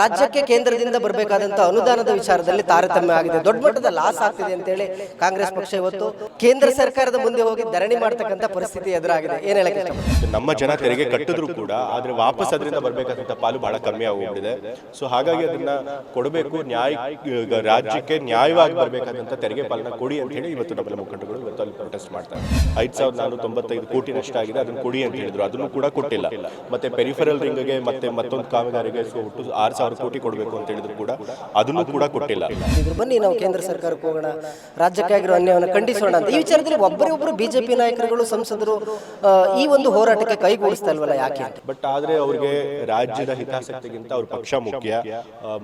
ರಾಜ್ಯಕ್ಕೆ ಕೇಂದ್ರದಿಂದ ಬರಬೇಕಾದಂತ ಅನುದಾನದ ವಿಚಾರದಲ್ಲಿ ತಾರತಮ್ಯ ಆಗಿದೆ. ದೊಡ್ಡ ಮಟ್ಟದ ಲಾಸ್ ಆಗ್ತಿದೆ ಅಂತೇಳಿ ಕಾಂಗ್ರೆಸ್ ಪಕ್ಷ ಇವತ್ತು ಕೇಂದ್ರ ಸರ್ಕಾರದ ಮುಂದೆ ಹೋಗಿ ಧರಣಿ ಮಾಡ್ತಕ್ಕಂಥ ಪರಿಸ್ಥಿತಿ ಎದುರಾಗಿದೆ. ಏನ್ ಹೇಳಕ್ಕೆ? ನಮ್ಮ ಜನ ತೆರಿಗೆ ಕಟ್ಟಿದ್ರು ಕೂಡ, ಆದ್ರೆ ವಾಪಸ್ ಅದರಿಂದ ಬರಬೇಕಾದಂತ ಪಾಲು ಬಹಳ ಕಮ್ಮಿ ಆಗೋಗ್ಬಿಟ್ಟಿದೆ. ಸೊ ಹಾಗಾಗಿ ಅದನ್ನ ಕೊಡಬೇಕು, ನ್ಯಾಯ, ರಾಜ್ಯಕ್ಕೆ ನ್ಯಾಯವಾಗಿ ಬರಬೇಕಾದಂತ ತೆರಿಗೆ ಪಾಲನ ಕೊಡಿ ಅಂತ ಹೇಳಿ ಇವತ್ತು ನಮ್ಮ ಮುಖಂಡಗಳು ಇವತ್ತು ಅಲ್ಲಿ ಪ್ರೊಟೆಸ್ಟ್ ಮಾಡ್ತಾರೆ. ಐದ್ ಸಾವಿರದ ನಾನೂರ ತೊಂಬತ್ತೈದು ಕೋಟಿ ನಷ್ಟ ಆಗಿದೆ, ಅದನ್ನ ಕೊಡಿ ಅಂತ ಹೇಳಿದ್ರು. ಅದನ್ನು ಕೂಡ ಕೊಟ್ಟಿಲ್ಲ. ಮತ್ತೆ ಪೆರಿಫರಲ್ ರಿಂಗ್ಗೆ ಮತ್ತೆ ಮತ್ತೊಂದು ಕಾಮಗಾರಿಗೆ ಸೊ ಒಟ್ಟು ಆರು ಸಾವಿರ ಕೋಟಿ ಕೊಡಬೇಕು ಅಂತ ಹೇಳಿದ್ರು ಕೂಡ ಅದನ್ನು ಕೂಡ ಕೊಟ್ಟಿಲ್ಲ. ಇದ್ರ ಬನ್ನಿ ನಾವು ಕೇಂದ್ರ ಸರ್ಕಾರಕ್ಕೆ ಹೋಗೋಣ. ರಾಜ್ಯಕ್ಕೆ ಆಗಿರೋ ಅನ್ಯಾಯವನ್ನು ಖಂಡಿಸೋಣ ಅಂತ. ಈ ವಿಚಾರದಲ್ಲಿ ಒಬ್ಬರೇ ಒಬ್ಬರು ಬಿಜೆಪಿ ನಾಯಕರುಗಳು ಸಂಸದರು ಈ ಒಂದು ಹೋರಾಟಕ್ಕೆ ಕೈಗೂಡಿಸ್ತಾ ಇಲ್ವಲ್ಲ ಯಾಕೆ ಬಟ್ ಆದ್ರೆ ಅವ್ರಿಗೆ ರಾಜ್ಯದ ಹಿತಾಸಕ್ತಿಗಿಂತ ಅವ್ರ ಪಕ್ಷ ಮುಖ್ಯ.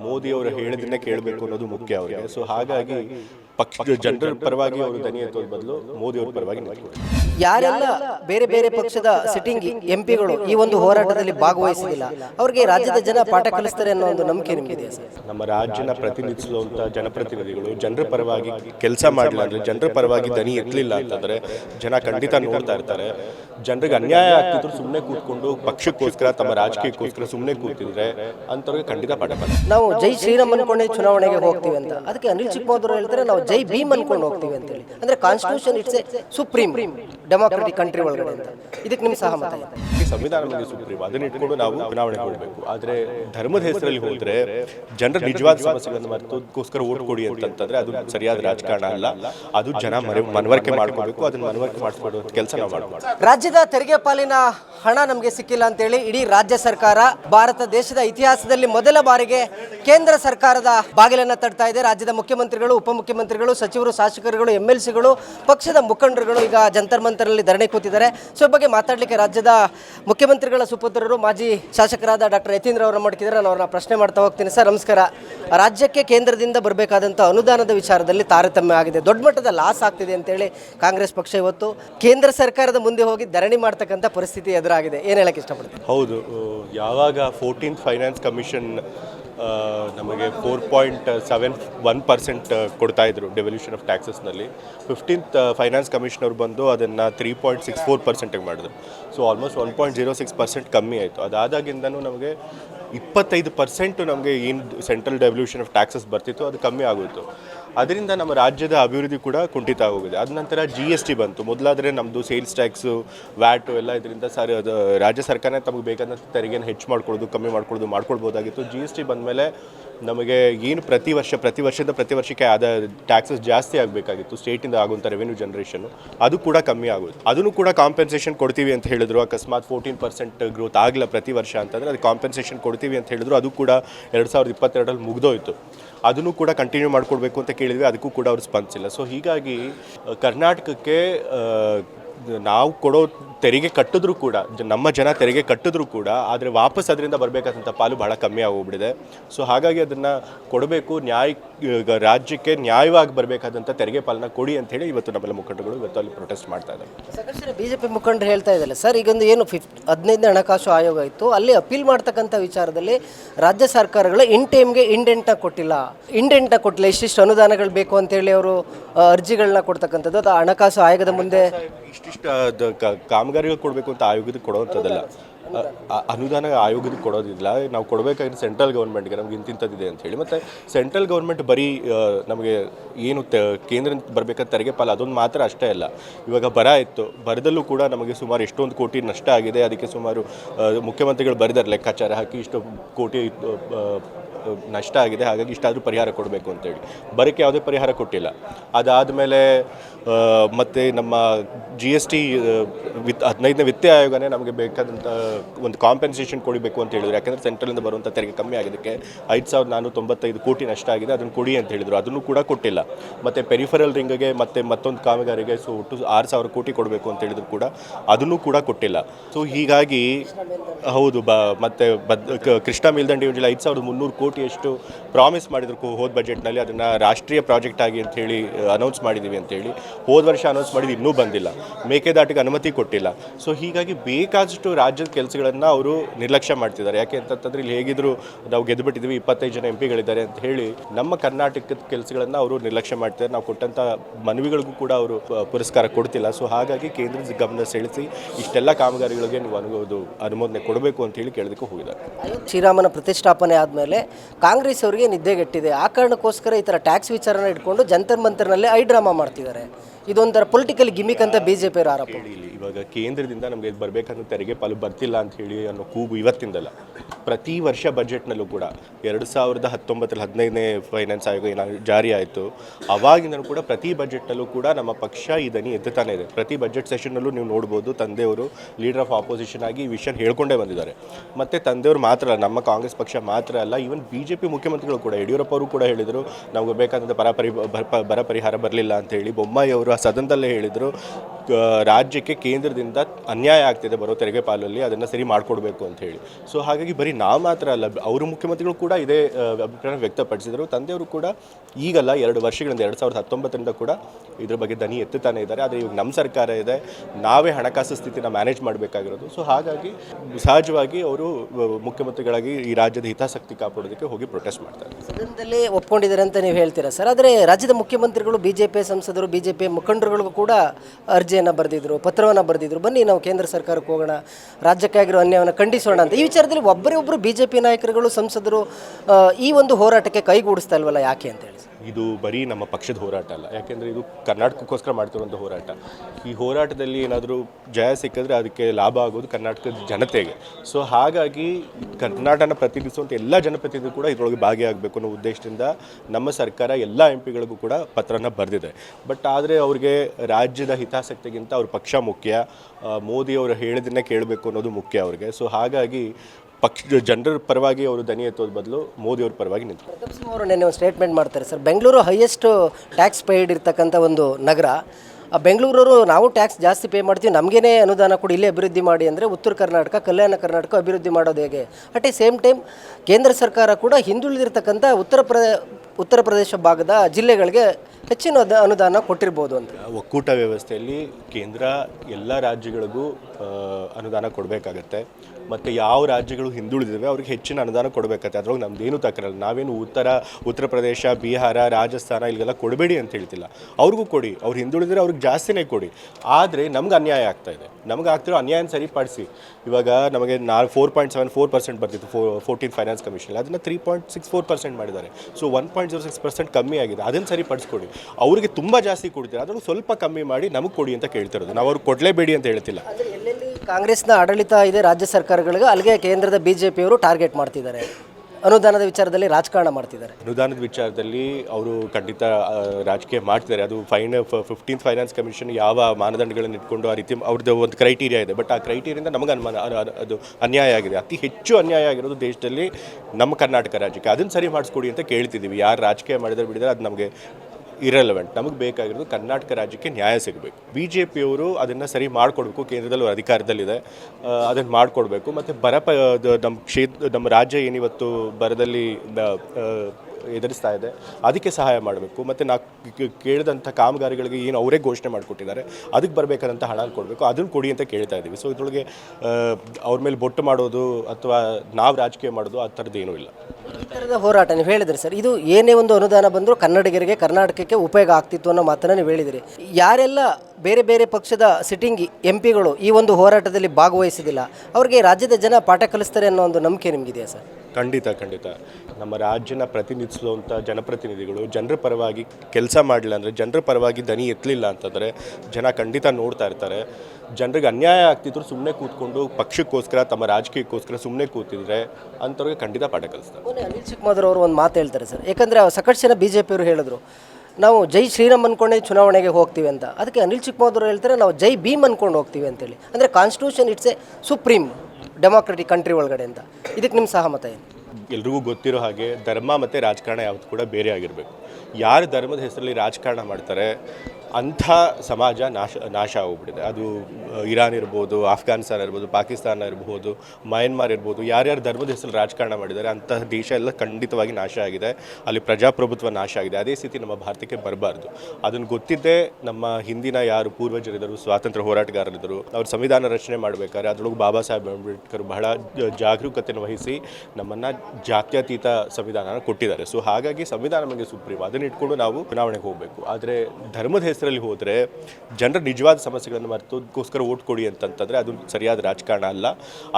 ಮೋದಿ ಅವರು ಹೇಳಿದ್ರೆ ಕೇಳಬೇಕು ಅನ್ನೋದು ಮುಖ್ಯ ಅವರಿಗೆ. ಸೊ ಹಾಗಾಗಿ ಪಕ್ಷ ಜನರ ಪರವಾಗಿ ಅವರು ದನಿ ಎತ್ತೋದ್ ಬದಲು ಮೋದಿ ಅವ್ರ ಪರವಾಗಿ ಯಾರೆಲ್ಲ ಬೇರೆ ಬೇರೆ ಪಕ್ಷದ ಸಿಟ್ಟಿಂಗ್ ಎಂಪಿಗಳು ಈ ಒಂದು ಹೋರಾಟದಲ್ಲಿ ಭಾಗವಹಿಸಲಿಲ್ಲ ಅವರಿಗೆ ರಾಜ್ಯದ ಜನ ಪಾಠ ಕಲಿಸ್ತಾರೆ ಅನ್ನೋ ಒಂದು ನಂಬಿಕೆ ನಿಮಗೆ ಇದೆ ನಮ್ಮ ರಾಜ್ಯನ ಪ್ರತಿನಿಧಿಸುವಂತಹ ಜನಪ್ರತಿನಿಧಿಗಳು ಜನರ ಪರವಾಗಿ ಕೆಲಸ ಮಾಡಲಿಲ್ಲ ಅಂದ್ರೆ ಜನರ ಪರವಾಗಿ ದನಿ ಎತ್ತಲಿಲ್ಲ ಅಂತಂದ್ರೆ ಜನ ಖಂಡಿತ ನೋಡ್ತಾ ಇರ್ತಾರೆ. ಜನರಿಗೆ ಅನ್ಯಾಯ ಆಗ್ತಿದ್ರು ಸುಮ್ಮನೆ ಕೂತ್ಕೊಂಡು ಪಕ್ಷಕ್ಕೋಸ್ಕರ ತಮ್ಮ ರಾಜಕೀಯಕ್ಕೋಸ್ಕರ ಸುಮ್ಮನೆ ಕೂತಿದ್ರೆ ಅಂತವ್ರಿಗೆ ಖಂಡಿತ ಪಾಠ. ನಾವು ಜೈ ಶ್ರೀರಾಮ್ ಅನ್ಕೊಂಡೆ ಚುನಾವಣೆಗೆ ಹೋಗ್ತೀವಿ ಅಂತ. ಅದಕ್ಕೆ ಅನಿಲ್ ಚಿಕ್ಕಮೋದ್ರು ಹೇಳ್ತಾರೆ ನಾವು ಜೈ ಭೀಮ್ ಅನ್ಕೊಂಡು ಹೋಗ್ತೀವಿ ಅಂತ ಹೇಳಿ ಅಂದ್ರೆ constitution it's a supreme democratic country ಒಳಗಡೆ ಅಂತ. ಇದಕ್ಕೆ ನಿಮ್ಮ ಸಹಮತ ಸಂವಿಧಾನ ಬಗ್ಗೆ ಸುಪ್ರೀಂ ಅದನ್ನ ಇಟ್ಕೊಂಡು ನಾವು ಚುನಾವಣೆ ಕೊಡಬೇಕು. ಆದ್ರೆ ಧರ್ಮದ ಹೆಸರಲ್ಲಿ ಹೋದ್ರೆ ಜನರ ನಿಜವಾದ ಸಮಸ್ಯೆಗಳನ್ನು ಮರೆತೋದಕ್ಕೋಸ್ಕರ ಓಟ್ ಕೊಡಿ ಅಂತಂತಂದ್ರೆ ಅದು ಸರಿಯಾದ ರಾಜಕಾರಣ ಅಲ್ಲ. ಅದು ಜನ ಮರೆ ಮನವರಿಕೆ ಮಾಡ್ಕೋಬೇಕು ಅದನ್ನ ಮನವರಿಕೆ ಮಾಡಿಸ್ಕೊಡೋ ಕೆಲಸ ನಾವು ಮಾಡಬೇಕು ರಾಜ್ಯದ ತೆರಿಗೆ ಪಾಲಿನ ಹಣ ನಮಗೆ ಸಿಕ್ಕಿಲ್ಲ ಅಂತೇಳಿ ಇಡೀ ರಾಜ್ಯ ಸರ್ಕಾರ ಭಾರತ ದೇಶದ ಇತಿಹಾಸದಲ್ಲಿ ಮೊದಲ ಬಾರಿಗೆ ಕೇಂದ್ರ ಸರ್ಕಾರದ ಬಾಗಿಲನ್ನ ತಡ್ತಾ ಇದೆ. ರಾಜ್ಯದ ಮುಖ್ಯಮಂತ್ರಿಗಳು ಸಚಿವರು, ಶಾಸಕರುಗಳು ಎಂ ಎಲ್ ಸಿಗಳು ಪಕ್ಷದ ಮುಖಂಡರುಗಳು ಈಗ ಜಂತರ್ ಮಂತರಲ್ಲಿ ಧರಣಿ ಕೂತಿದ್ದಾರೆ. ಸೊ ಬಗ್ಗೆ ಮಾತಾಡಲಿಕ್ಕೆ ರಾಜ್ಯದ ಮುಖ್ಯಮಂತ್ರಿಗಳ ಸುಪುತ್ರರು ಮಾಜಿ ಶಾಸಕರಾದ ಡಾಕ್ಟರ್ ಯತೀಂದ್ರ ಅವರನ್ನು ಮಾಡ್ಕಿದ್ದಾರೆ. ನಾನು ಅವ್ರನ್ನ ಪ್ರಶ್ನೆ ಮಾಡ್ತಾ ಹೋಗ್ತೀನಿ ಸರ್. ನಮಸ್ಕಾರ. ರಾಜ್ಯಕ್ಕೆ ಕೇಂದ್ರದಿಂದ ಬರಬೇಕಾದಂಥ ಅನುದಾನದ ವಿಚಾರದಲ್ಲಿ ತಾರತಮ್ಯ ಆಗಿದೆ. ದೊಡ್ಡ ಮಟ್ಟದ ಲಾಸ್ ಆಗ್ತಿದೆ ಅಂತೇಳಿ ಕಾಂಗ್ರೆಸ್ ಪಕ್ಷ ಇವತ್ತು ಕೇಂದ್ರ ಸರ್ಕಾರದ ಮುಂದೆ ಹೋಗಿ ಧರಣಿ ಮಾಡ್ತಕ್ಕಂಥ ಪರಿಸ್ಥಿತಿ ಎದುರಾಗಿದೆ. ಏನು ಹೇಳಕ್ಕೆ ಇಷ್ಟಪಡ್ತೀನಿ ಹೌದು. ಯಾವಾಗ ಫೋರ್ಟೀನ್ತ್ ಫೈನಾನ್ಸ್ ಕಮಿಷನ್ ನಮಗೆ four point seven one percent ಕೊಡ್ತಾ ಇದ್ರು ಡೆವಲ್ಯೂಷನ್ ಆಫ್ ಟ್ಯಾಕ್ಸಸ್ನಲ್ಲಿ ಫಿಫ್ಟೀನ್ತ್ ಫೈನಾನ್ಸ್ ಕಮಿಷನರ್ ಬಂದು ಅದನ್ನು ತ್ರೀ ಪಾಯಿಂಟ್ ಸಿಕ್ಸ್ ಫೋರ್ ಪರ್ಸೆಂಟಿಗೆ ಮಾಡಿದ್ರು. So almost one point zero six percent ಕಮ್ಮಿ ಆಯಿತು. ಅದಾದಾಗಿಂದನೂ ನಮಗೆ ಇಪ್ಪತ್ತೈದು ಪರ್ಸೆಂಟು ನಮಗೆ ಏನು ಸೆಂಟ್ರಲ್ ಡೆವಲ್ಯೂಷನ್ ಆಫ್ ಟ್ಯಾಕ್ಸಸ್ ಬರ್ತಿತ್ತು. ಅದು ಕಮ್ಮಿ ಆಗೋಯಿತು. ಅದರಿಂದ ನಮ್ಮ ರಾಜ್ಯದ ಅಭಿವೃದ್ಧಿ ಕೂಡ ಕುಂಠಿತ ಆಗೋಗಿದೆ. ಅದ ನಂತರ ಜಿ ಎಸ್ ಟಿ ಬಂತು. ಮೊದಲಾದರೆ ನಮ್ಮದು ಸೇಲ್ಸ್ ಟ್ಯಾಕ್ಸು ವ್ಯಾಟು ಎಲ್ಲ ಇದರಿಂದ ಸರ್ ಅದು ರಾಜ್ಯ ಸರ್ಕಾರನೇ ತಮಗೆ ಬೇಕಾದಂಥ ತೆರಿಗೆನ ಹೆಚ್ಚು ಮಾಡ್ಕೊಳ್ಳೋದು ಕಮ್ಮಿ ಮಾಡ್ಕೊಳ್ಳೋದು ಮಾಡ್ಕೊಳ್ಬೋದಾಗಿತ್ತು. ಜಿ ಎಸ್ ಟಿ ಬಂದಮೇಲೆ ನಮಗೆ ಏನು ಪ್ರತಿ ವರ್ಷ, ಪ್ರತಿ ವರ್ಷದ ಪ್ರತಿ ವರ್ಷಕ್ಕೆ ಆದ ಟ್ಯಾಕ್ಸಸ್ ಜಾಸ್ತಿ ಆಗಬೇಕಾಗಿತ್ತು. ಸ್ಟೇಟಿಂದ ಆಗುವಂಥ ರೆವೆನ್ಯೂ ಜನ್ರೇಷನ್ ಅದು ಕೂಡ ಕಮ್ಮಿ ಆಗೋದು. ಅದನ್ನು ಕೂಡ ಕಾಂಪೆನ್ಸೇಷನ್ ಕೊಡ್ತೀವಿ ಅಂತ ಹೇಳಿದ್ರು. ಅಕಸ್ಮಾತ್ ಫೋರ್ಟೀನ್ ಪರ್ಸೆಂಟ್ ಗ್ರೋತ್ ಆಗಲ್ಲ ಪ್ರತಿ ವರ್ಷ ಅಂತಂದರೆ ಅದು ಕಾಂಪೆನ್ಸೇಷನ್ ಕೊಡ್ತೀವಿ ಅಂತ ಹೇಳಿದ್ರು. ಅದು ಕೂಡ ಎರಡು ಸಾವಿರದ ಇಪ್ಪತ್ತೆರಡರಲ್ಲಿ ಮುಗ್ದೋಯ್ತು. ಅದನ್ನು ಕೂಡ ಕಂಟಿನ್ಯೂ ಮಾಡಿಕೊಡ್ಬೇಕು ಅಂತ ಕೇಳಿದ್ವಿ ಅದಕ್ಕೂ ಕೂಡ ಅವ್ರು ಸ್ಪಂದಿಸಿಲ್ಲ ಸೊ ಹೀಗಾಗಿ ಕರ್ನಾಟಕಕ್ಕೆ ನಾವು ಕೊಡೋ ತೆರಿಗೆ ಕಟ್ಟಿದ್ರು ಕೂಡ ನಮ್ಮ ಜನ ತೆರಿಗೆ ಕಟ್ಟಿದ್ರು ಕೂಡ, ಆದರೆ ವಾಪಸ್ ಅದರಿಂದ ಬರಬೇಕಾದಂಥ ಪಾಲು ಬಹಳ ಕಮ್ಮಿ ಆಗೋಗ್ಬಿಟ್ಟಿದೆ. ಸೊ ಹಾಗಾಗಿ ಅದನ್ನು ಕೊಡಬೇಕು, ನ್ಯಾಯ ರಾಜ್ಯಕ್ಕೆ ನ್ಯಾಯವಾಗಿ ಬರಬೇಕಾದಂಥ ತೆರಿಗೆ ಪಾಲನ ಕೊಡಿ ಅಂತ ಹೇಳಿ ಇವತ್ತು ನಮ್ಮೆಲ್ಲ ಮುಖಂಡಗಳು ಇವತ್ತು ಅಲ್ಲಿ ಪ್ರೊಟೆಸ್ಟ್ ಮಾಡ್ತಾ ಇದ್ದಾರೆ. ಜೆ ಬಿಜೆಪಿ ಮುಖಂಡರು ಹೇಳ್ತಾ ಇದ್ದಾರೆ, ಸರ್, ಈಗೊಂದು ಏನು ಫಿಫ್ಟ್ ಹದಿನೈದನೇ ಹಣಕಾಸು ಆಯೋಗ ಇತ್ತು, ಅಲ್ಲಿ ಅಪೀಲ್ ಮಾಡ್ತಕ್ಕಂಥ ವಿಚಾರದಲ್ಲಿ ರಾಜ್ಯ ಸರ್ಕಾರಗಳು ಇನ್ ಟೈಮ್ಗೆ ಇಂಡೆಂಟ್ನ ಕೊಟ್ಟಿಲ್ಲ. ಇಂಡೆಂಟ್ನ ಕೊಟ್ಟಿಲ್ಲ ಇಷ್ಟಿಷ್ಟು ಅನುದಾನಗಳು ಬೇಕು ಅಂತೇಳಿ ಅವರು ಅರ್ಜಿಗಳನ್ನ ಕೊಡ್ತಕ್ಕಂಥದ್ದು ಅದು ಹಣಕಾಸು ಆಯೋಗದ ಮುಂದೆ ಇಷ್ಟಿಷ್ಟು ಕಾಮಗಾರಿಗಳು ಕೊಡಬೇಕು ಅಂತ ಆಯೋಗದ ಕೊಡುವಂಥದ್ದಲ್ಲ ಅನುದಾನ ಆಯೋಗದ ಕೊಡೋದಿಲ್ಲ. ನಾವು ಕೊಡಬೇಕಾಗಿದ್ದು ಸೆಂಟ್ರಲ್ ಗೌರ್ಮೆಂಟ್ಗೆ ನಮ್ಗೆ ಇಂತಿಂಥದ್ದಿದೆ ಅಂತ ಹೇಳಿ. ಮತ್ತು ಸೆಂಟ್ರಲ್ ಗೌರ್ಮೆಂಟ್ ಬರೀ ನಮಗೆ ಏನು ತ ಕೇಂದ್ರದಿಂದ ಬರಬೇಕಾದ ತೆರಿಗೆ ಪಾಲ ಅದೊಂದು ಮಾತ್ರ ಅಷ್ಟೇ ಅಲ್ಲ. ಇವಾಗ ಬರ ಇತ್ತು. ಬರದಲ್ಲೂ ಕೂಡ ನಮಗೆ ಸುಮಾರು ಎಷ್ಟೊಂದು ಕೋಟಿ ನಷ್ಟ ಆಗಿದೆ. ಅದಕ್ಕೆ ಸುಮಾರು ಮುಖ್ಯಮಂತ್ರಿಗಳು ಬರೆದಾರೆ ಲೆಕ್ಕಾಚಾರ ಹಾಕಿ ಇಷ್ಟು ಕೋಟಿ ನಷ್ಟ ಆಗಿದೆ. ಹಾಗಾಗಿ ಇಷ್ಟಾದರೂ ಪರಿಹಾರ ಕೊಡಬೇಕು ಅಂತೇಳಿ ಬರೋಕ್ಕೆ ಯಾವುದೇ ಪರಿಹಾರ ಕೊಟ್ಟಿಲ್ಲ. ಅದಾದಮೇಲೆ ಮತ್ತು ನಮ್ಮ ಜಿ ಎಸ್ ಟಿ ವಿತ್, ಹದಿನೈದನೇ ವಿತ್ತೀಯ ಆಯೋಗನೇ ನಮಗೆ ಬೇಕಾದಂಥ ಒಂದು ಕಾಂಪೆನ್ಸೇಷನ್ ಕೊಡಬೇಕು ಅಂತ ಹೇಳಿದ್ರು. ಯಾಕಂದರೆ ಸೆಂಟ್ರಲಿಂದ ಬರುವಂಥ ತೆರಿಗೆ ಕಮ್ಮಿ ಆಗಿದ್ದಕ್ಕೆ ಐದು ಸಾವಿರದ ನಾನ್ನೂರ ತೊಂಬತ್ತೈದು ಕೋಟಿ ನಷ್ಟ ಆಗಿದೆ. ಅದನ್ನು ಕೊಡಿ ಅಂತ ಹೇಳಿದರು. ಅದನ್ನು ಕೂಡ ಕೊಟ್ಟಿಲ್ಲ. ಮತ್ತು ಪೆರಿಫರಲ್ ರಿಂಗ್ಗೆ ಮತ್ತು ಮತ್ತೊಂದು ಕಾಮಗಾರಿಗೆ ಸೊ ಒಟ್ಟು ಆರು ಸಾವಿರ ಕೋಟಿ ಕೊಡಬೇಕು ಅಂತ ಹೇಳಿದ್ರು ಕೂಡ ಅದನ್ನು ಕೂಡ ಕೊಟ್ಟಿಲ್ಲ. ಸೊ ಹೀಗಾಗಿ ಹೌದು, ಬ, ಮತ್ತು ಬದ್ ಕೃಷ್ಣ ಮೇಲ್ದಂಡೆ ಯೋಜನೆ ಐದು ಸಾವಿರದ ಮುನ್ನೂರು ಕೋಟಿಯಷ್ಟು ಪ್ರಾಮಿಸ್ ಮಾಡಿದ್ರು ಹೋದ ಬಜೆಟ್ನಲ್ಲಿ ಅದನ್ನು ರಾಷ್ಟ್ರೀಯ ಪ್ರಾಜೆಕ್ಟ್ ಆಗಿ ಅಂತ ಹೇಳಿ ಅನೌನ್ಸ್ ಮಾಡಿದ್ದೀವಿ ಅಂತೇಳಿ ಹೋದ ವರ್ಷ ಅನೌನ್ಸ್ ಮಾಡಿದ್ದು ಇನ್ನೂ ಬಂದಿಲ್ಲ. ಮೇಕೆದಾಟಿಗೆ ಅನುಮತಿ ಕೊಟ್ಟಿಲ್ಲ. ಸೊ ಹೀಗಾಗಿ ಬೇಕಾದಷ್ಟು ರಾಜ್ಯದ ಕೆಲಸ ಕೆಲಸಗಳನ್ನು ಅವರು ನಿರ್ಲಕ್ಷ್ಯ ಮಾಡ್ತಿದ್ದಾರೆ. ಯಾಕೆ ಅಂತಂತಂದ್ರೆ ಇಲ್ಲಿ ಹೇಗಿದ್ರು ನಾವು ಗೆದ್ದುಬಿಟ್ಟಿದ್ವಿ ಇಪ್ಪತ್ತೈದು ಜನ ಎಂ ಪಿಗಳಿದ್ದಾರೆ ಅಂತ ಹೇಳಿ ನಮ್ಮ ಕರ್ನಾಟಕದ ಕೆಲಸಗಳನ್ನು ಅವರು ನಿರ್ಲಕ್ಷ್ಯ ಮಾಡ್ತಿದ್ದಾರೆ. ನಾವು ಕೊಟ್ಟಂಥ ಮನವಿಗಳಿಗೂ ಕೂಡ ಅವರು ಪುರಸ್ಕಾರ ಕೊಡ್ತಿಲ್ಲ. ಸೊ ಹಾಗಾಗಿ ಕೇಂದ್ರದ ಗಮನ ಸೆಳೆಸಿ ಇಷ್ಟೆಲ್ಲ ಕಾಮಗಾರಿಗಳಿಗೆ ನೀವು ಅನುಗೋದು ಅನುಮೋದನೆ ಕೊಡಬೇಕು ಅಂತ ಹೇಳಿ ಕೇಳೋದಕ್ಕೆ ಹೋಗಿದ್ದಾರೆ. ಶ್ರೀರಾಮನ ಪ್ರತಿಷ್ಠಾಪನೆ ಆದಮೇಲೆ ಕಾಂಗ್ರೆಸ್ ಅವರಿಗೆ ನಿದ್ದೆಗೆಟ್ಟಿದೆ. ಆ ಕಾರಣಕ್ಕೋಸ್ಕರ ಈ ಥರ ಟ್ಯಾಕ್ಸ್ ವಿಚಾರನ ಇಟ್ಕೊಂಡು ಜಂತರ್ ಮಂತರ್ನಲ್ಲಿ ಐ ಡ್ರಾಮಾ ಮಾಡ್ತಿದ್ದಾರೆ. ಇದೊಂಥರ ಪೊಲಿಟಿಕಲ್ ಗಿಮಿಕ್ ಅಂತ ಬಿ ಜೆ ಪಿ ಆರೋಪ. ಇಲ್ಲಿ. ಇವಾಗ ಕೇಂದ್ರದಿಂದ ನಮಗೆ ಬರಬೇಕಂತ ತೆರಿಗೆ ಪಾಲು ಬರ್ತಿಲ್ಲ ಅಂತ ಹೇಳಿ ಅನ್ನೋ ಕೂಗು ಇವತ್ತಿಂದಲ್ಲ. ಪ್ರತಿ ವರ್ಷ ಬಜೆಟ್ನಲ್ಲೂ ಕೂಡ ಎರಡು ಸಾವಿರದ ಹತ್ತೊಂಬತ್ತರಲ್ಲಿ ಹದಿನೈದನೇ ಫೈನಾನ್ಸ್ ಆಯೋಗ ಏನ ಜಾರಿ ಆಯಿತು. ಅವಾಗಿಂದಲೂ ಕೂಡ ಪ್ರತಿ ಬಜೆಟ್ನಲ್ಲೂ ಕೂಡ ನಮ್ಮ ಪಕ್ಷ ಈ ದನಿ ಇದೆ. ಪ್ರತಿ ಬಜೆಟ್ ಸೆಷನ್ನಲ್ಲೂ ನೀವು ನೋಡ್ಬೋದು ತಂದೆಯವರು ಲೀಡರ್ ಆಫ್ ಆಪೋಸಿಷನ್ ಆಗಿ ಈ ವಿಷಯ ಹೇಳ್ಕೊಂಡೇ ಬಂದಿದ್ದಾರೆ. ಮತ್ತು ತಂದೆಯವರು ಮಾತ್ರ ಅಲ್ಲ, ನಮ್ಮ ಕಾಂಗ್ರೆಸ್ ಪಕ್ಷ ಮಾತ್ರ ಅಲ್ಲ ಈವನ್ ಬಿ ಜೆ ಪಿ ಮುಖ್ಯಮಂತ್ರಿಗಳು ಕೂಡ, ಯಡಿಯೂರಪ್ಪ ಅವರು ಕೂಡ ಹೇಳಿದರು, ನಮಗೆ ಬೇಕಾದಂಥ ಬರ ಪರಿ ಬರ- ಪರಿಹಾರ ಬರಲಿಲ್ಲ ಅಂತ ಹೇಳಿ ಬೊಮ್ಮಾಯಿ ಅವರು ಸದನದಲ್ಲೇ ಹೇಳಿದರು ರಾಜ್ಯಕ್ಕೆ ಕೇಂದ್ರದಿಂದ ಅನ್ಯಾಯ ಆಗ್ತಿದೆ ಬರೋ ತೆರಿಗೆ ಪಾಲಲ್ಲಿ, ಅದನ್ನು ಸರಿ ಮಾಡಿಕೊಡ್ಬೇಕು ಅಂತ ಹೇಳಿ. ಸೊ ಹಾಗಾಗಿ ಬರೀ ನಾವು ಮಾತ್ರ ಅಲ್ಲ, ಅವರು ಮುಖ್ಯಮಂತ್ರಿಗಳು ಕೂಡ ಇದೇ ಅಭಿಪ್ರಾಯ ವ್ಯಕ್ತಪಡಿಸಿದರು. ತಂದೆಯವರು ಕೂಡ ಈಗಲ್ಲ ಎರಡು ವರ್ಷಗಳಿಂದ, ಎರಡು ಸಾವಿರದ ಹತ್ತೊಂಬತ್ತರಿಂದ ಕೂಡ ಇದ್ರ ಬಗ್ಗೆ ದನಿ ಎತ್ತುತ್ತಾನೆ ಇದ್ದಾರೆ. ಆದರೆ ಇವಾಗ ನಮ್ಮ ಸರ್ಕಾರ ಇದೆ, ನಾವೇ ಹಣಕಾಸು ಸ್ಥಿತಿನ ಮ್ಯಾನೇಜ್ ಮಾಡಬೇಕಾಗಿರೋದು. ಸೊ ಹಾಗಾಗಿ ಸಹಜವಾಗಿ ಅವರು ಮುಖ್ಯಮಂತ್ರಿಗಳಾಗಿ ಈ ರಾಜ್ಯದ ಹಿತಾಸಕ್ತಿ ಕಾಪಾಡೋದಕ್ಕೆ ಹೋಗಿ ಪ್ರೊಟೆಸ್ಟ್ ಮಾಡ್ತಾರೆ. ಸದನದಲ್ಲಿ ಒಪ್ಕೊಂಡಿದ್ದಾರೆ ಅಂತ ನೀವು ಹೇಳ್ತೀರಾ? ಸರ್, ಆದರೆ ರಾಜ್ಯದ ಮುಖ್ಯಮಂತ್ರಿಗಳು ಬಿ ಜೆ ಪಿ ಸಂಸದರು ಬಿ ಜೆ ಪಿ ಮುಖಂಡರುಗಳಿಗೂ ಕೂಡ ಅರ್ಜಿಯನ್ನು ಬರೆದಿದ್ರು, ಪತ್ರವನ್ನು ಬರೆದಿದ್ರು. ಬನ್ನಿ ನಾವು ಕೇಂದ್ರ ಸರ್ಕಾರಕ್ಕೆ ಹೋಗೋಣ. ರಾಜ್ಯಕ್ಕಾಗಿರೋ ಅನ್ಯಾಯವನ್ನು ಖಂಡಿಸೋಣ ಅಂತ. ಈ ವಿಚಾರದಲ್ಲಿ ಒಬ್ಬರೇ ಒಬ್ಬರು ಬಿ ಜೆ ಪಿ ನಾಯಕರುಗಳು ಸಂಸದರು ಈ ಒಂದು ಹೋರಾಟಕ್ಕೆ ಕೈಗೂಡಿಸ್ತಾ ಇಲ್ವಲ್ಲ ಯಾಕೆ ಅಂತ ಹೇಳಿ ಇದು ಬರೀ ನಮ್ಮ ಪಕ್ಷದ ಹೋರಾಟ ಅಲ್ಲ. ಯಾಕೆಂದರೆ ಇದು ಕರ್ನಾಟಕಕ್ಕೋಸ್ಕರ ಮಾಡ್ತಿರುವಂಥ ಹೋರಾಟ. ಈ ಹೋರಾಟದಲ್ಲಿ ಏನಾದರೂ ಜಯ ಸಿಕ್ಕಿದ್ರೆ ಅದಕ್ಕೆ ಲಾಭ ಆಗೋದು ಕರ್ನಾಟಕದ ಜನತೆಗೆ. ಸೊ ಹಾಗಾಗಿ ಕರ್ನಾಟಕನ ಪ್ರತಿನಿಧಿಸುವಂಥ ಎಲ್ಲ ಜನಪ್ರತಿನಿಧಿಗಳು ಕೂಡ ಇದರೊಳಗೆ ಭಾಗಿಯಾಗಬೇಕು ಅನ್ನೋ ಉದ್ದೇಶದಿಂದ ನಮ್ಮ ಸರ್ಕಾರ ಎಲ್ಲ ಎಂ ಪಿಗಳಿಗೂ ಕೂಡ ಪತ್ರನ ಬರೆದಿದೆ. ಬಟ್ ಆದರೆ ಅವ್ರಿಗೆ ರಾಜ್ಯದ ಹಿತಾಸಕ್ತಿಗಿಂತ ಅವ್ರ ಪಕ್ಷ ಮುಖ್ಯ. ಮೋದಿ ಅವರು ಹೇಳಿದ್ದನ್ನ ಕೇಳಬೇಕು ಅನ್ನೋದು ಮುಖ್ಯ ಅವ್ರಿಗೆ. ಸೊ ಹಾಗಾಗಿ ಪಕ್ಷ ಜನರ ಪರವಾಗಿ ಅವರು ದನಿ ಎತ್ತೋದ್ ಬದಲು ಮೋದಿ ಅವ್ರ ಪರವಾಗಿ ನಿಂತು ಪ್ರತಾಪ್ ಅವರು ನಿನ್ನೆ ಒಂದು ಸ್ಟೇಟ್ಮೆಂಟ್ ಮಾಡ್ತಾರೆ. Sir Bengaluru highest tax paid ಇರ್ತಕ್ಕಂಥ ಒಂದು ನಗರ. ಆ ಬೆಂಗಳೂರವರು ನಾವು ಟ್ಯಾಕ್ಸ್ ಜಾಸ್ತಿ ಪೇ ಮಾಡ್ತೀವಿ ನಮಗೇನೆ ಅನುದಾನ ಕೊಡಿ ಇಲ್ಲೇ ಅಭಿವೃದ್ಧಿ ಮಾಡಿ ಅಂದರೆ ಉತ್ತರ ಕರ್ನಾಟಕ ಕಲ್ಯಾಣ ಕರ್ನಾಟಕ ಅಭಿವೃದ್ಧಿ ಮಾಡೋದು ಹೇಗೆ? ಅಟ್ ಎ ಸೇಮ್ ಟೈಮ್ ಕೇಂದ್ರ ಸರ್ಕಾರ ಕೂಡ ಹಿಂದುಳಿದಿರ್ತಕ್ಕಂಥ ಉತ್ತರ ಪ್ರ ಉತ್ತರ ಪ್ರದೇಶ ಭಾಗದ ಜಿಲ್ಲೆಗಳಿಗೆ ಹೆಚ್ಚಿನ ಅದ- ಅನುದಾನ ಕೊಟ್ಟಿರ್ಬೋದು ಅಂತ. ಒಕ್ಕೂಟ ವ್ಯವಸ್ಥೆಯಲ್ಲಿ ಕೇಂದ್ರ ಎಲ್ಲ ರಾಜ್ಯಗಳಿಗೂ ಆ, ಅನುದಾನ ಕೊಡಬೇಕಾಗತ್ತೆ. ಮತ್ತು ಯಾವ ರಾಜ್ಯಗಳು ಹಿಂದುಳಿದಿವೆ, ಅವ್ರಿಗೆ ಹೆಚ್ಚಿನ ಅನುದಾನ ಕೊಡಬೇಕಾಗತ್ತೆ ಅದ್ರೊಳಗೆ ನಮ್ದೇನು ತಕ್ಕರಲ್ಲ ನಾವೇನು ಉತ್ತರ ಉತ್ತರ ಪ್ರದೇಶ, ಬಿಹಾರ, ರಾಜಸ್ಥಾನ ಇಲ್ಲಿಗೆಲ್ಲ ಕೊಡಬೇಡಿ ಅಂತ ಹೇಳ್ತಿಲ್ಲ. ಅವ್ರಿಗೂ ಕೊಡಿ. ಅವ್ರು ಹಿಂದುಳಿದ್ರೆ ಅವ್ರಿಗೆ ಜಾಸ್ತಿನೇ ಕೊಡಿ. ಆದರೆ ನಮ್ಗೆ ಅನ್ಯಾಯ ಆಗ್ತಾ ಇದೆ. ನಮ್ಗೆ ಆಗ್ತಿರೋ ಅನ್ಯಾಯನ ಸರಿಪಡಿಸಿ. ಇವಾಗ ನಮಗೆ ನಾ four point seven four percent ಬರ್ತಿತ್ತು, ಫೋ ಫೋರ್ಟೀನ್ ಫೈನಾನ್ಸ್ ಕಮಿಷನ್ ಅದನ್ನು three point six four percent ಮಾಡಿದ್ದಾರೆ. So one point zero six percent ಕಮ್ಮಿ ಆಗಿದೆ. ಅದನ್ನು ಸರಿಪಡಿಸ್ಕೊಡಿ. ಅವರಿಗೆ ತುಂಬ ಜಾಸ್ತಿ ಕೊಡ್ತೀರಾ? ಅದನ್ನು ಸ್ವಲ್ಪ ಕಮ್ಮಿ ಮಾಡಿ ನಮಗೆ ಕೊಡಿ ಅಂತ ಕೇಳ್ತಿರೋದು ನಾವು ಅವ್ರಿಗೆ ಕೊಡಲೇಬೇಡಿ ಅಂತ ಹೇಳ್ತಿಲ್ಲ. ಕಾಂಗ್ರೆಸ್ನ ಆಡಳಿತ ಇದೆ ರಾಜ್ಯ ಸರ್ಕಾರಗಳಿಗೆ, ಅಲ್ಲಿಗೆ ಕೇಂದ್ರದ ಬಿ ಜೆ ಪಿಯವರು ಟಾರ್ಗೆಟ್ ಮಾಡ್ತಿದ್ದಾರೆ. ಅನುದಾನದ ವಿಚಾರದಲ್ಲಿ ರಾಜಕಾರಣ ಮಾಡ್ತಿದ್ದಾರೆ. ಅನುದಾನದ ವಿಚಾರದಲ್ಲಿ ಅವರು ಖಂಡಿತ ರಾಜಕೀಯ ಮಾಡ್ತಿದ್ದಾರೆ. ಅದು ಫೈನ್ ಫಿಫ್ಟೀನ್ತ್ ಫೈನಾನ್ಸ್ ಕಮಿಷನ್ ಯಾವ ಮಾನದಂಡಗಳನ್ನು ಇಟ್ಕೊಂಡು ಆ ರೀತಿ, ಅವ್ರದ್ದು ಒಂದು ಕ್ರೈಟೀರಿಯಾ ಇದೆ. ಬಟ್ ಆ ಕ್ರೈಟೀರಿಯಿಂದ ನಮಗೆ ಅನುಮಾನ ಅದು ಅನ್ಯಾಯ ಆಗಿದೆ. ಅತಿ ಹೆಚ್ಚು ಅನ್ಯಾಯ ಆಗಿರೋದು ದೇಶದಲ್ಲಿ ನಮ್ಮ ಕರ್ನಾಟಕ ರಾಜ್ಯಕ್ಕೆ. ಅದನ್ನು ಸರಿ ಮಾಡಿಸ್ಕೊಡಿ ಅಂತ ಕೇಳ್ತಿದ್ದೀವಿ. ಯಾರು ರಾಜಕೀಯ ಮಾಡಿದ್ರೆ, ಬಿಡಿದ್ರೆ, ಅದು ನಮಗೆ ಇರಲೆವೆಂಟ್ ನಮಗೆ ಬೇಕಾಗಿರೋದು ಕರ್ನಾಟಕ ರಾಜ್ಯಕ್ಕೆ ನ್ಯಾಯ ಸಿಗಬೇಕು. ಬಿ ಜೆ ಪಿಯವರು ಅದನ್ನು ಸರಿ ಮಾಡಿಕೊಡ್ಬೇಕು, ಕೇಂದ್ರದಲ್ಲಿ ಅಧಿಕಾರದಲ್ಲಿದೆ. ಅದನ್ನು ಮಾಡಿಕೊಡ್ಬೇಕು. ಮತ್ತು ಬರ ಪ ನಮ್ಮ ಕ್ಷೇತ್ರ ನಮ್ಮ ರಾಜ್ಯ ಏನಿವತ್ತು ಬರದಲ್ಲಿ ಎದುರಿಸ್ತಾ ಇದೆ. ಅದಕ್ಕೆ ಸಹಾಯ ಮಾಡಬೇಕು. ಮತ್ತು ನಾ ಕೇಳಿದಂಥ ಕಾಮಗಾರಿಗಳಿಗೆ ಏನು ಅವರೇ ಘೋಷಣೆ ಮಾಡಿಕೊಟ್ಟಿದ್ದಾರೆ. ಅದಕ್ಕೆ ಬರಬೇಕಾದಂಥ ಹಣ ಕೊಡಬೇಕು. ಅದನ್ನು ಕೊಡಿ ಅಂತ ಕೇಳ್ತಾ ಇದ್ದೀವಿ. ಸೊ ಇದ್ರೊಳಗೆ ಅವ್ರ ಮೇಲೆ ಬೊಟ್ಟು ಮಾಡೋದು ಅಥವಾ ನಾವು ರಾಜಕೀಯ ಮಾಡೋದು ಆ ಥರದ್ದು ಏನೂ ಇಲ್ಲ. ಈ ಹೋರಾಟ ನೀವು ಹೇಳಿದ್ರಿ ಸರ್. ಇದು ಏನೇ ಒಂದು ಅನುದಾನ ಬಂದರೂ ಕನ್ನಡಿಗರಿಗೆ ಕರ್ನಾಟಕಕ್ಕೆ ಉಪಯೋಗ ಆಗ್ತಿತ್ತು ಅನ್ನೋ ಮಾತನ್ನು ನೀವು ಹೇಳಿದಿರಿ. ಯಾರೆಲ್ಲ ಬೇರೆ ಬೇರೆ ಪಕ್ಷದ ಸಿಟ್ಟಿಂಗ್ ಎಂ ಪಿಗಳು ಈ ಒಂದು ಹೋರಾಟದಲ್ಲಿ ಭಾಗವಹಿಸಿದಿಲ್ಲ. ಅವರಿಗೆ ರಾಜ್ಯದ ಜನ ಪಾಠ ಕಲಿಸ್ತಾರೆ ಅನ್ನೋ ಒಂದು ನಂಬಿಕೆ ನಿಮಗಿದೆಯಾ ಸರ್? ಖಂಡಿತ ಖಂಡಿತ. ನಮ್ಮ ರಾಜ್ಯನ ಪ್ರತಿನಿಧಿಸುವಂಥ ಜನಪ್ರತಿನಿಧಿಗಳು ಜನರ ಪರವಾಗಿ ಕೆಲಸ ಮಾಡಲಿಲ್ಲ ಅಂದರೆ ಜನರ ಪರವಾಗಿ ದನಿ ಎತ್ತಲಿಲ್ಲ ಅಂತಂದರೆ ಜನ ಖಂಡಿತ ನೋಡ್ತಾ ಇರ್ತಾರೆ. ಜನರಿಗೆ ಅನ್ಯಾಯ ಆಗ್ತಿದ್ರು ಸುಮ್ಮನೆ ಕೂತ್ಕೊಂಡು ಪಕ್ಷಕ್ಕೋಸ್ಕರ ತಮ್ಮ ರಾಜಕೀಯಕ್ಕೋಸ್ಕರ ಸುಮ್ಮನೆ ಕೂತಿದ್ರೆ ಅಂಥವ್ರಿಗೆ ಖಂಡಿತ ಪಾಠ ಕಲಿಸ್ತಾರೆ. ಅನಿಲ್ ಚಿಕ್ಕಮಾದರ್ ಅವರು ಒಂದು ಮಾತು ಹೇಳ್ತಾರೆ ಸರ್. ಯಾಕಂದರೆ ಸಾಕಷ್ಟು ಜನ ಬಿ ಜೆ ಪಿಯವರು ಹೇಳಿದ್ರು ನಾವು ಜೈ ಶ್ರೀರಾಮ್ ಅನ್ಕೊಂಡೇ ಚುನಾವಣೆಗೆ ಹೋಗ್ತೀವಿ ಅಂತ. ಅದಕ್ಕೆ ಅನಿಲ್ ಚಿಕ್ಕಮಾದರ್ ಹೇಳ್ತಾರೆ ನಾವು ಜೈ ಭೀಮ್ ಅನ್ಕೊಂಡು ಹೋಗ್ತೀವಿ ಅಂತೇಳಿ. ಅಂದರೆ constitution it's a supreme democratic country ಒಳಗಡೆ ಅಂತ. ಇದಕ್ಕೆ ನಿಮ್ಮ ಸಹಮತ ಏನು? ಎಲ್ರಿಗೂ ಗೊತ್ತಿರೋ ಹಾಗೆ ಧರ್ಮ ಮತ್ತು ರಾಜಕಾರಣ ಯಾವುದು ಕೂಡ ಬೇರೆ ಆಗಿರಬೇಕು. ಯಾರು ಧರ್ಮದ ಹೆಸರಲ್ಲಿ ರಾಜಕಾರಣ ಮಾಡ್ತಾರೆ ಅಂಥ ಸಮಾಜ ನಾಶ ನಾಶ ಆಗ್ಬಿಟ್ಟಿದೆ. ಅದು ಇರಾನ್ ಇರ್ಬೋದು, ಆಫ್ಘಾನಿಸ್ತಾನ ಇರ್ಬೋದು, ಪಾಕಿಸ್ತಾನ ಇರ್ಬೋದು, ಮಯನ್ಮಾರ್ ಇರ್ಬೋದು, ಯಾರ್ಯಾರು ಧರ್ಮದ ಹೆಸರು ರಾಜಕಾರಣ ಮಾಡಿದ್ದಾರೆ ಅಂತಹ ದೇಶ ಎಲ್ಲ ಖಂಡಿತವಾಗಿ ನಾಶ ಆಗಿದೆ. ಅಲ್ಲಿ ಪ್ರಜಾಪ್ರಭುತ್ವ ನಾಶ ಆಗಿದೆ. ಅದೇ ಸ್ಥಿತಿ ನಮ್ಮ ಭಾರತಕ್ಕೆ ಬರಬಾರ್ದು. ಅದನ್ನು ಗೊತ್ತಿದ್ದೇ ನಮ್ಮ ಹಿಂದಿನ ಯಾರು ಪೂರ್ವಜರಿದ್ದರು, ಸ್ವಾತಂತ್ರ್ಯ ಹೋರಾಟಗಾರರಿದ್ದರು, ಅವರು ಸಂವಿಧಾನ ರಚನೆ ಮಾಡಬೇಕಾದ್ರೆ ಅದರೊಳಗೆ ಬಾಬಾ ಸಾಹೇಬ್ ಅಂಬೇಡ್ಕರ್ ಬಹಳ ಜಾಗರೂಕತೆಯನ್ನು ವಹಿಸಿ ನಮ್ಮನ್ನು ಜಾತ್ಯತೀತ ಸಂವಿಧಾನ ಕೊಟ್ಟಿದ್ದಾರೆ. ಸೊ ಹಾಗಾಗಿ ಸಂವಿಧಾನ ನಮಗೆ ಸುಪ್ರೀಂ. ಅದನ್ನ ಇಟ್ಕೊಂಡು ನಾವು ಚುನಾವಣೆಗೆ ಹೋಗಬೇಕು. ಆದರೆ ಧರ್ಮದ ಹೆಸರಲ್ಲಿ ಹೋದರೆ ಜನರ ನಿಜವಾದ ಸಮಸ್ಯೆಗಳನ್ನು ಮರೆತೋದಕ್ಕೋಸ್ಕರ ಓಟ್ ಕೊಡಿ ಅಂತಂತಂದರೆ ಅದು ಸರಿಯಾದ ರಾಜಕಾರಣ ಅಲ್ಲ.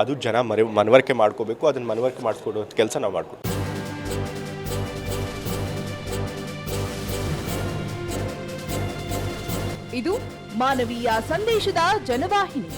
ಅದು ಜನ ಮರೆ, ಮನವರಿಕೆ ಮಾಡ್ಕೋಬೇಕು, ಅದನ್ನು ಮನವರಿಕೆ ಮಾಡಿಸ್ಕೊಡೋ ಕೆಲಸ ನಾವು ಮಾಡ್ಕೊಡ್ತೀವಿ ಇದು ಮಾನವೀಯ ಸಂದೇಶದ ಜನವಾಹಿನಿ.